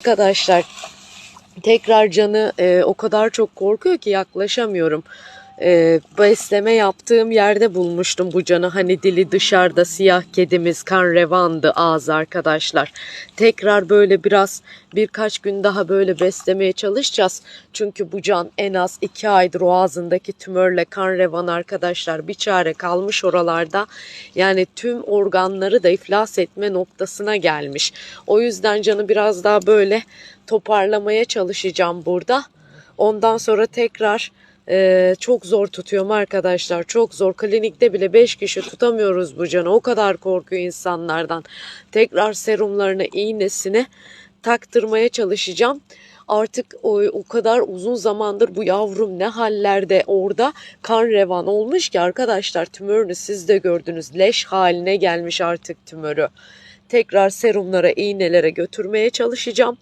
Arkadaşlar tekrar canı e, o kadar çok korkuyor ki yaklaşamıyorum. E, besleme yaptığım yerde bulmuştum bu canı. Hani dili dışarıda siyah kedimiz kan revandı ağzı arkadaşlar. Tekrar böyle biraz birkaç gün daha böyle beslemeye çalışacağız. Çünkü bu can en az iki aydır o ağzındaki tümörle kan revan arkadaşlar bir çare kalmış oralarda. Yani tüm organları da iflas etme noktasına gelmiş. O yüzden canı biraz daha böyle toparlamaya çalışacağım burada. Ondan sonra tekrar e, çok zor tutuyorum arkadaşlar. Çok zor. Klinikte bile 5 kişi tutamıyoruz bu canı. O kadar korkuyor insanlardan. Tekrar serumlarını, iğnesini taktırmaya çalışacağım. Artık o, o kadar uzun zamandır bu yavrum ne hallerde orada kan revan olmuş ki arkadaşlar tümörünü siz de gördünüz. Leş haline gelmiş artık tümörü. Tekrar serumlara, iğnelere götürmeye çalışacağım.